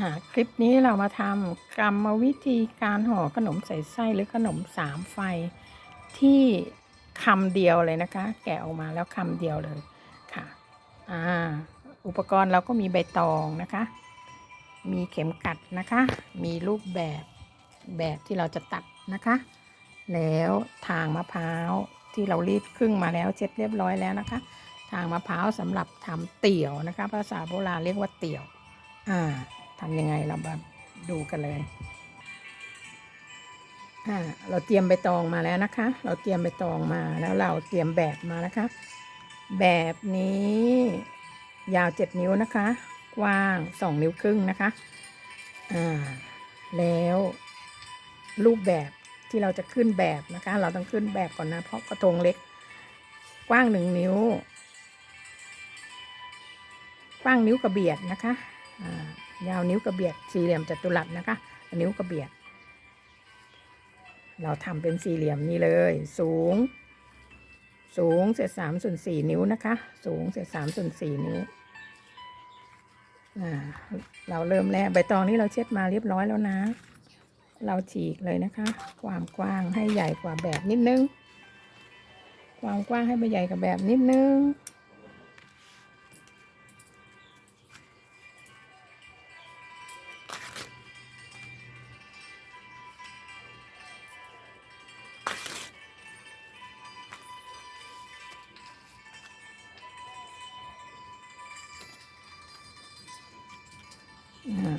อ่าคลิปนี้เรามาทำกรรมวิธีการห่อขนมใส่ไส้หรือขนมสามไฟที่คำเดียวเลยนะคะ แกะออกมาแล้วคำเดียวเลยค่ะอ่าอุปกรณ์เราก็มีใบตองนะคะ มีเข็มกัดนะคะ มีรูปแบบแบบที่เราจะตัดนะคะ แล้วทางมะพร้าวที่เรารีดครึ่งมาแล้วเช็ดเรียบร้อยแล้วนะคะ ทางมะพร้าวสำหรับทำเตี๋ยวนะคะ ภาษาโบราณเรียกว่าเตี๋ยว อ่า ทำยังไงเรามาดูกันเลยอ่าเราเตรียมใบตองมาแล้วนะคะ เราเตรียมใบตองมาแล้วเราเตรียมแบบมานะคะ แบบนี้ยาว7นิ้วนะคะ กว้าง2นิ้วครึ่งนะคะอ่าแล้วรูปแบบที่เราจะขึ้นแบบนะคะ เราต้องขึ้นแบบก่อนนะ เพราะกระทงเล็ก กว้าง1นิ้ว กว้างนิ้วกระเบียดนะคะอ่า ยาวนิ้วกระเบียดสี่เหลี่ยมจัตุรัสนะคะ นิ้วกระเบียด เราทำเป็นสี่เหลี่ยมนี้เลย สูง สูงเศษสามส่วนสี่นิ้วนะคะ สูงเศษสามส่วนสี่นิ้วเราเริ่มแล้วใบตองนี้เราเช็ดมาเรียบร้อยแล้วนะ เราฉีกเลยนะคะ ความกว้างให้ใหญ่กว่าแบบนิดนึง ความกว้างให้ไปใหญ่กว่าแบบนิดนึง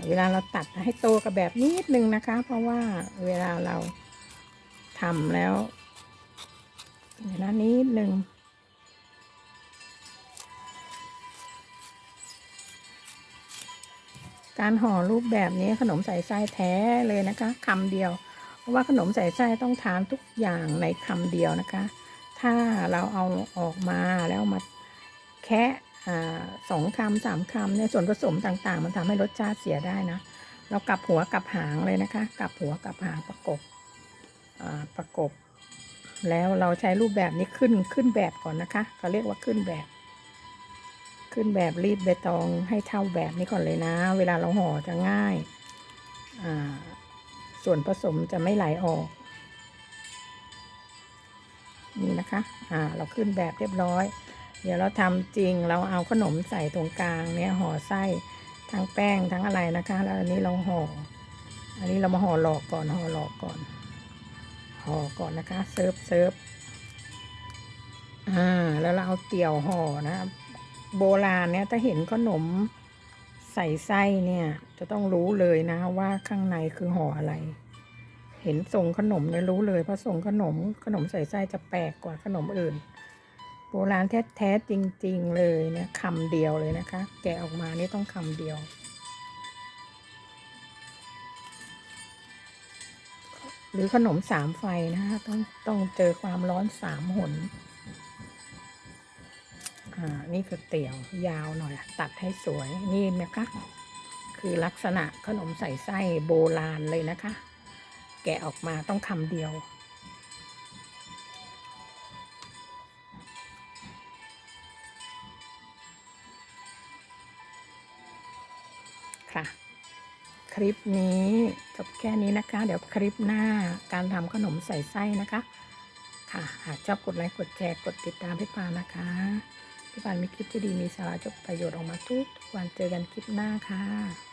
เวลาเราตัดให้โตกับแบบนิดนึงนะคะ เพราะว่าเวลาเราทำแล้วเวลานิดนึงการห่อรูปแบบนี้ขนมใส่ไส้แท้เลยนะคะคำเดียว เพราะว่าขนมใส่ไส้ต้องทานทุกอย่างในคำเดียวนะคะ ถ้าเราเอาออกมาแล้วมาแคะอ่ สองคำสามคำเนี่ยส่วนผสมต่างๆ มันทำให้รสชาติเสียได้นะ เรากลับหัวกลับหางเลยนะคะกลับหัวกลับหางประกบประกบ แล้วเราใช้รูปแบบนี้ขึ้นขึ้นแบบก่อนนะคะเขาเรียกว่าขึ้นแบบ ขึ้นแบบรีดใบตองให้เท่าแบบนี้ก่อนเลยนะ เวลาเราห่อจะง่ายาส่วนผสมจะไม่ไหลออกนี่นะคะ อ่า เราขึ้นแบบเรียบร้อย เดี๋ยวเราทำจริงเราเอาขนมใส่ตรงกลางเนี่ยห่อไส้ทั้งแป้งทั้งอะไรนะคะ แล้วอันนี้เราห่อ อันนี้เรามาห่อหลอกก่อนห่อหลอกก่อนห่อก่อนนะคะเซิร์ฟเซิร์ฟอ่าแล้วเราเอาเตี่ยวห่อนะ โบราณเนี่ยถ้าเห็นขนมใส่ไส้เนี่ย จะต้องรู้เลยนะว่าข้างในคือห่ออะไร เห็นทรงขนมเนี่ยรู้เลยเพราะทรงขนมขนมใส่ไส้จะแปลกกว่าขนมอื่น โบราณแท้ๆจริง ๆ เลยเนี่ยคำเดียวเลยนะคะ แกะออกมานี่ต้องคำเดียว หรือขนมสามไฟนะคะต้องต้องเจอความร้อนสามหนอ่านี่คือเตี๋ยวยาวหน่อย ตัดให้สวยนี่นะคะคือลักษณะขนมใส่ไส้โบราณเลยนะคะ แกะออกมาต้องคำเดียว ค่ะ คลิปนี้จบแค่นี้นะคะ เดี๋ยวคลิปหน้าการทำขนมใส่ไส้นะคะ ค่ะ หากชอบกดไลค์กดแชร์กดติดตามพี่ปานนะคะพี่ปานมีคลิปที่ดีมีสาระจบประโยชน์ออกมาทุกทุกวันเจอกันคลิปหน้าค่ะ